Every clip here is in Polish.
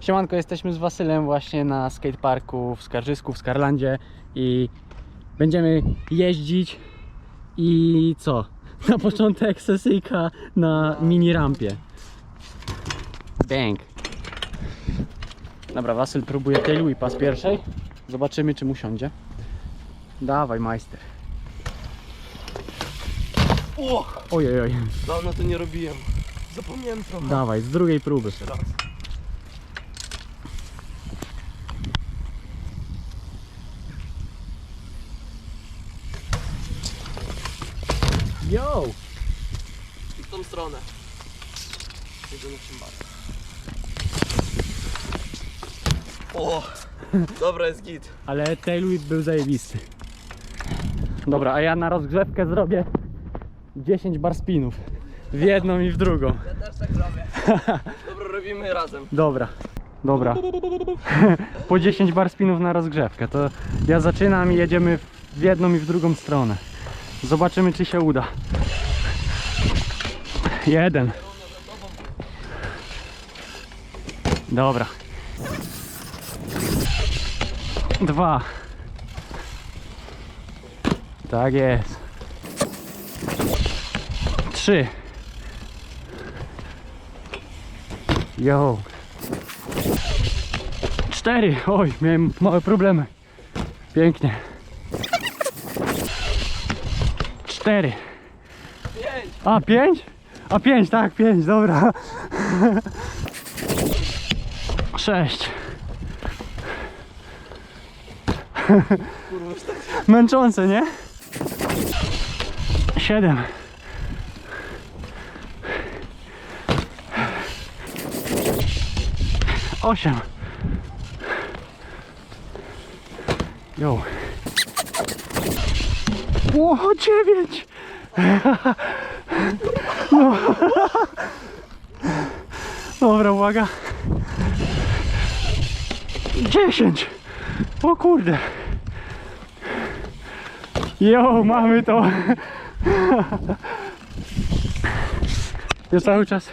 Siemanko, jesteśmy z Wasylem właśnie na skateparku w Skarżysku, w Skarlandzie i będziemy jeździć i co? Na początek sesyjka na mini rampie. Bang. Dobra, Wasyl próbuje tej whipa z pierwszej. Zobaczymy czy mu siądzie. Dawaj majster. O! Ojej, oj. Dawno to nie robiłem. Zapomniałem trochę. Dawaj, z drugiej próby. Raz. Yo! I w tą stronę. Jedziemy czym bardziej. O! Dobra, jest git. Ale tail whip był zajebisty. Dobra, a ja na rozgrzewkę zrobię 10 bar spinów. W jedną i w drugą. Ja też tak robię. Dobra, robimy razem. Dobra, dobra. Po 10 bar spinów na rozgrzewkę. To ja zaczynam i jedziemy w jedną i w drugą stronę. Zobaczymy czy się uda. Jeden. Dobra. Dwa. Tak jest. Trzy. Yo. Cztery. Oj, miałem małe problemy. Pięknie. Cztery. Pięć! A, pięć? A, pięć, tak, pięć, dobra. Sześć. Kurwa, już tak. Męczące, nie? Siedem. Osiem. Jo. O, dziewięć. No. Dobra, uwaga. Dziesięć. O kurde. Jo, mamy to. Ja cały czas,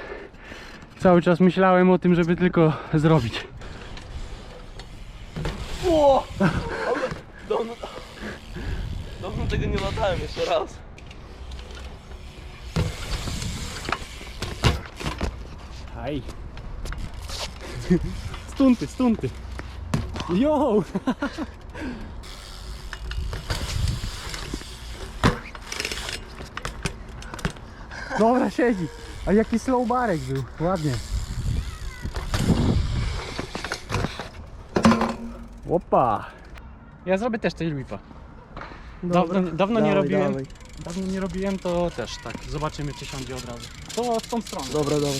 cały czas myślałem o tym, żeby tylko zrobić. O! Tego nie latałem jeszcze raz. Aj. Stunty, stunty. Jo! Dobra, siedzi. A jaki slow barek był. Ładnie. Opa. Ja zrobię też tej Dawno, dawno nie Dawaj, robiłem. dawaj. Dawno nie robiłem, to też tak. Zobaczymy, czy siądzie od razu. To w tą stronę. Dobra, dobra.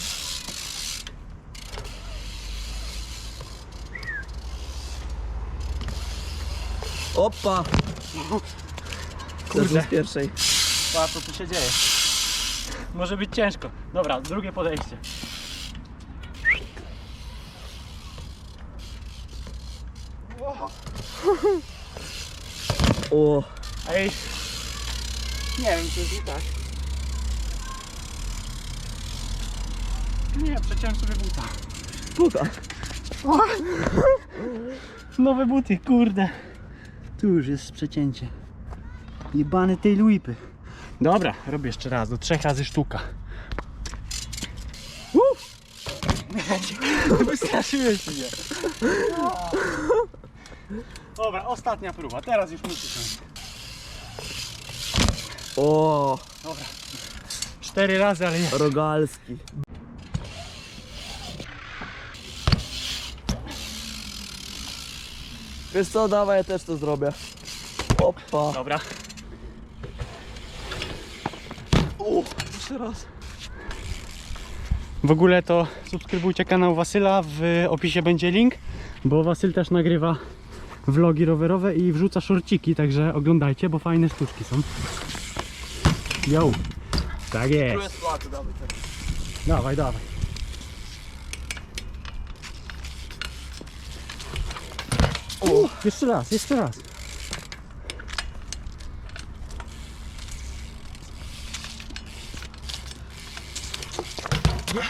Opa! Kurde. z pierwszej. Patrz, co tu się dzieje. Może być ciężko. Dobra, drugie podejście. O! Ej. Nie wiem, czy jest i tak. Nie, przeciąłem sobie buta. Puta! Nowe buty, kurde. Tu już jest przecięcie. Jebane tej luipy. Dobra, robię jeszcze raz, do trzech razy sztuka. Uff! Wystraszyłeś mnie. Dobra, ostatnia próba, teraz już muszę się. O! Dobra. Cztery razy, ale jest. Rogalski. Wiesz co, dawaj, ja też to zrobię. Opa! Dobra. O! Jeszcze raz. W ogóle to subskrybujcie kanał Wasyla, w opisie będzie link, bo Wasyl też nagrywa vlogi rowerowe i wrzuca szorciki, także oglądajcie, bo fajne sztuczki są. Yo! Tak jest. dawaj. Dawaj. O, jeszcze raz, jeszcze raz.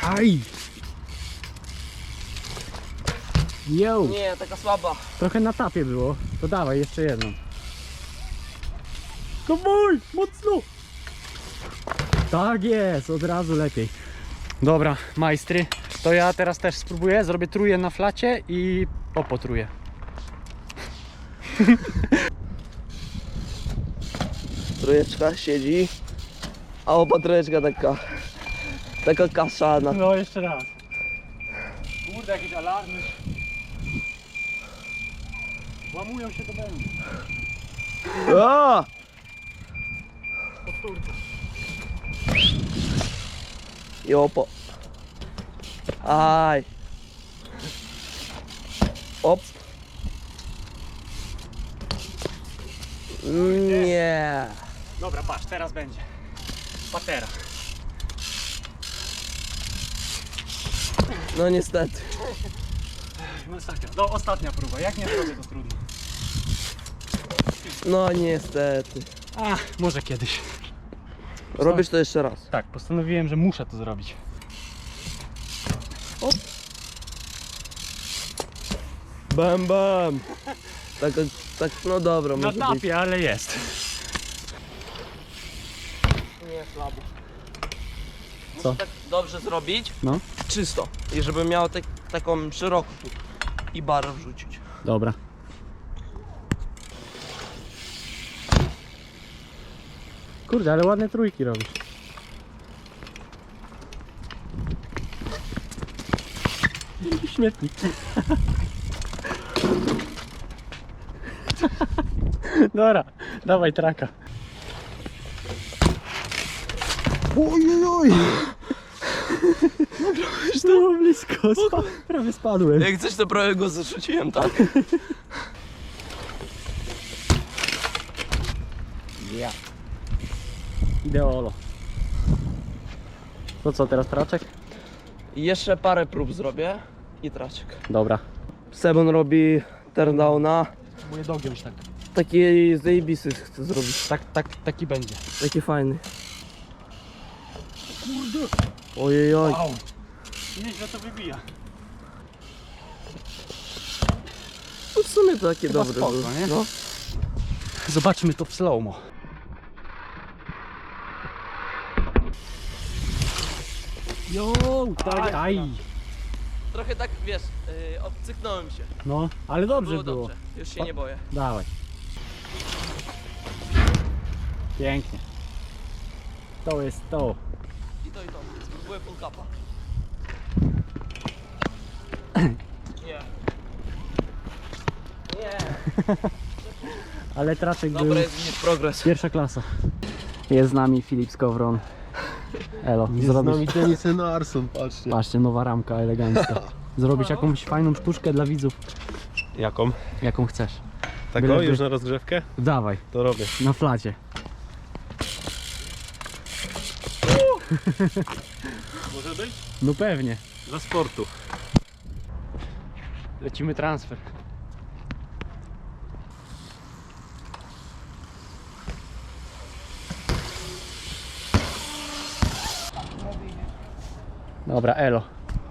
Aj! Yo! Nie, taka słaba. Trochę na tapie było. To dawaj, jeszcze jedną. Dawaj, mocno! Tak jest, od razu lepiej. Dobra, majstry, to ja teraz też spróbuję. Zrobię truje na flacie i opotruję. Trójeczka siedzi, a opa trójeczka taka, taka kaszana. No, jeszcze raz. Kurde, jakieś alarmy. Łamują się do bębny. A! Powtórka. Opo. Aj. Op. Nie. Dobra, patrz, teraz będzie. Patera. No niestety. Masakra. No, ostatnia próba. Jak nie zrobię, to trudno. No niestety. A, może kiedyś. Robisz to jeszcze raz. Tak, postanowiłem, że muszę to zrobić. Bam bam. Tak, tak, no dobra, Na może być. tapie, ale jest. Nie słabo. Co? Muszę tak dobrze zrobić. No. Czysto. I żeby miał tak, taką szeroką tu. I barę wrzucić. Dobra. Kurde, ale ładne trójki robisz. Śmietnik. Dobra, dawaj traka. Ojojoj! Było blisko, spa prawie spadłem. Jak coś to prawie go zarzuciłem, tak? Ja. Ideolo. To co, teraz traczek? Jeszcze parę prób zrobię. I traczek. Dobra. Sebon robi turndowna. Próbuję dogiąć tak. Taki zajebisty chcę zrobić. Tak, tak, taki będzie. Taki fajny. Ojej, oj. Wow. Nieźle to wybija. No w sumie to takie Chyba dobre spoko, było. nie? No. Zobaczmy to w slow-mo. Jo, tak, aj. Trochę tak, wiesz, yy, obcyknąłem się. No, ale dobrze było było. dobrze. Już się nie boję. Dawaj. Pięknie. To jest to. I to i to. Spróbuję full capa. Nie. Nie. Ale traczek był Dobra, jest progres. pierwsza klasa. Jest z nami Filip Skowron. Elo, zrobisz, Denisen Arson, patrzcie. patrzcie, nowa ramka elegancka. Zrobić jakąś fajną sztuczkę dla widzów, Jaką? jaką chcesz. Taką Byleby- już na rozgrzewkę? Dawaj, To robię. na flacie. Może być? No pewnie. Dla sportu. Lecimy transfer. Dobra, elo.